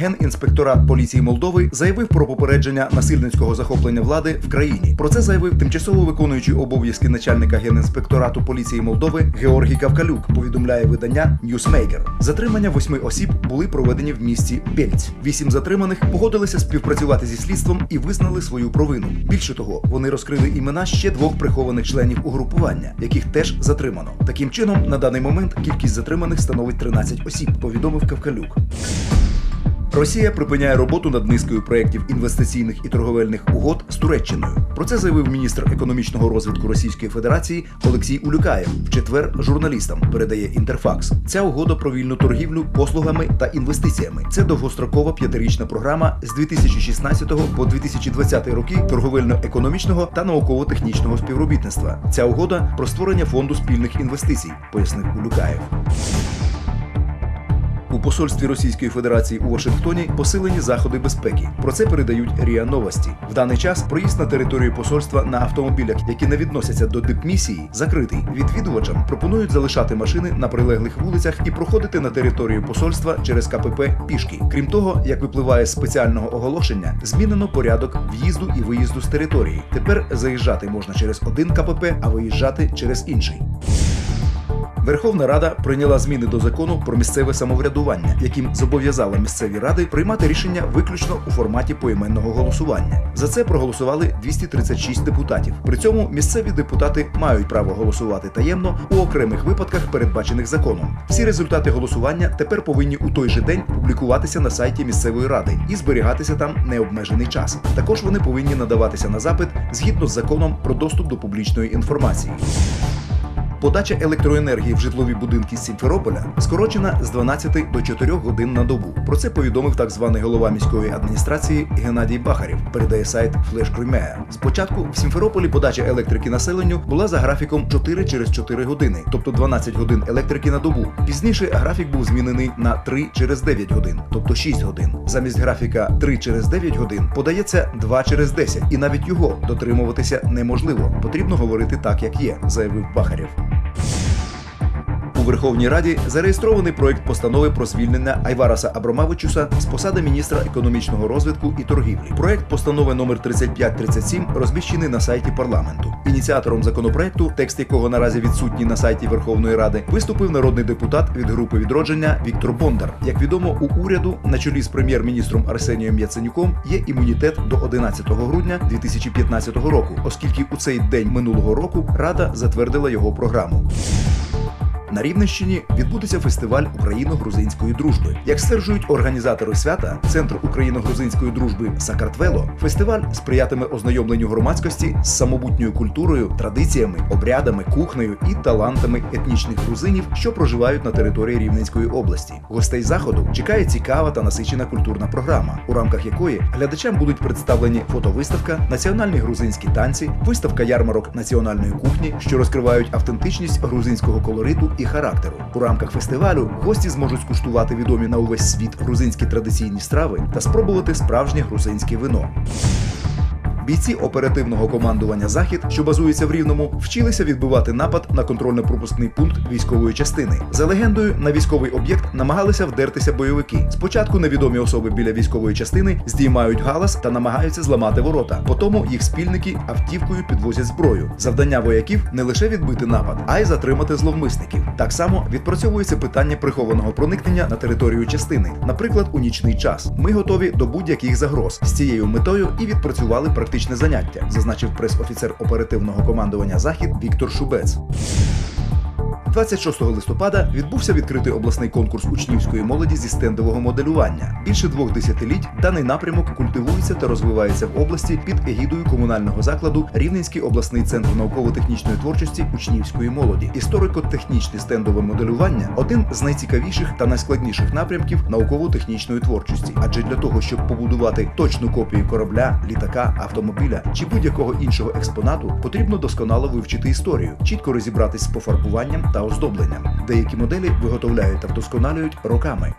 Генінспекторат поліції Молдови заявив про попередження насильницького захоплення влади в країні. Про це заявив тимчасово виконуючий обов'язки начальника генінспекторату поліції Молдови Георгій Кавкалюк. Повідомляє видання Newsmaker. Затримання восьми осіб були проведені в місті Бельць. Вісім затриманих погодилися співпрацювати зі слідством і визнали свою провину. Більше того, вони розкрили імена ще двох прихованих членів угрупування, яких теж затримано. Таким чином, на даний момент кількість затриманих становить 13 осіб. Повідомив Кавкалюк. Росія припиняє роботу над низкою проєктів інвестиційних і торговельних угод з Туреччиною. Про це заявив міністр економічного розвитку Російської Федерації Олексій Улюкаєв в четвер журналістам. Передає інтерфакс. Ця угода про вільну торгівлю послугами та інвестиціями. Це довгострокова п'ятирічна програма з 2016 по 2020 роки торговельно-економічного та науково-технічного співробітництва. Ця угода про створення фонду спільних інвестицій, пояснив Улюкаєв. У посольстві Російської Федерації у Вашингтоні посилені заходи безпеки. Про це передають РІА Новості. В даний час проїзд на територію посольства на автомобілях, які не відносяться до дипмісії, закритий. Відвідувачам пропонують залишати машини на прилеглих вулицях і проходити на територію посольства через КПП пішки. Крім того, як випливає з спеціального оголошення, змінено порядок в'їзду і виїзду з території. Тепер заїжджати можна через один КПП, а виїжджати через інший. Верховна Рада прийняла зміни до закону про місцеве самоврядування, яким зобов'язала місцеві ради приймати рішення виключно у форматі поіменного голосування. За це проголосували 236 депутатів. При цьому місцеві депутати мають право голосувати таємно у окремих випадках, передбачених законом. Всі результати голосування тепер повинні у той же день публікуватися на сайті місцевої ради і зберігатися там необмежений час. Також вони повинні надаватися на запит згідно з законом про доступ до публічної інформації. Подача електроенергії в житлові будинки Сімферополя скорочена з 12 до 4 годин на добу. Про це повідомив так званий голова міської адміністрації Геннадій Бахарєв. Передає сайт Flash Crimea. Спочатку в Сімферополі подача електрики населенню була за графіком 4 через 4 години, тобто 12 годин електрики на добу. Пізніше графік був змінений на 3 через 9 годин, тобто 6 годин. Замість графіка 3 через 9 годин подається 2 через 10, і навіть його дотримуватися неможливо. Потрібно говорити так, як є, заявив Бахарєв. Верховній Раді зареєстрований проект постанови про звільнення Айвараса Абромавичуса з посади міністра економічного розвитку і торгівлі. Проект постанови номер 3537 розміщений на сайті парламенту. Ініціатором законопроекту, текст якого наразі відсутній на сайті Верховної Ради, виступив народний депутат від групи відродження Віктор Бондар. Як відомо, у уряду на чолі з прем'єр-міністром Арсенієм Яценюком є імунітет до 11 грудня 2015 року, оскільки у цей день минулого року Рада затвердила його програму. На Рівненщині відбудеться фестиваль україно-грузинської дружби. Як стверджують організатори свята, центр україно-грузинської дружби Сакартвело, фестиваль сприятиме ознайомленню громадськості з самобутньою культурою, традиціями, обрядами, кухнею і талантами етнічних грузинів, що проживають на території Рівненської області. Гостей заходу чекає цікава та насичена культурна програма, у рамках якої глядачам будуть представлені фотовиставка, національні грузинські танці, виставка ярмарок національної кухні, що розкривають автентичність грузинського колориту і характеру. У рамках фестивалю гості зможуть скуштувати відомі на увесь світ грузинські традиційні страви та спробувати справжнє грузинське вино. Бійці оперативного командування Захід, що базується в Рівному, вчилися відбивати напад на контрольно-пропускний пункт військової частини. За легендою, на військовий об'єкт намагалися вдертися бойовики. Спочатку невідомі особи біля військової частини здіймають галас та намагаються зламати ворота. Потому їх спільники автівкою підвозять зброю. Завдання вояків не лише відбити напад, а й затримати зловмисників. Так само відпрацьовується питання прихованого проникнення на територію частини, наприклад, у нічний час. Ми готові до будь-яких загроз з цією метою і відпрацювали практичне заняття, зазначив прес-офіцер оперативного командування Захід Віктор Шубець. 26 листопада відбувся відкритий обласний конкурс учнівської молоді зі стендового моделювання. Більше двох десятиліть даний напрямок культивується та розвивається в області під егідою комунального закладу Рівненський обласний центр науково-технічної творчості учнівської молоді. Історико-технічне стендове моделювання один з найцікавіших та найскладніших напрямків науково-технічної творчості. Адже для того, щоб побудувати точну копію корабля, літака, автомобіля чи будь-якого іншого експонату, потрібно досконало вивчити історію, чітко розібратись з пофарбуванням та оздобленням. Деякі моделі виготовляють та вдосконалюють роками.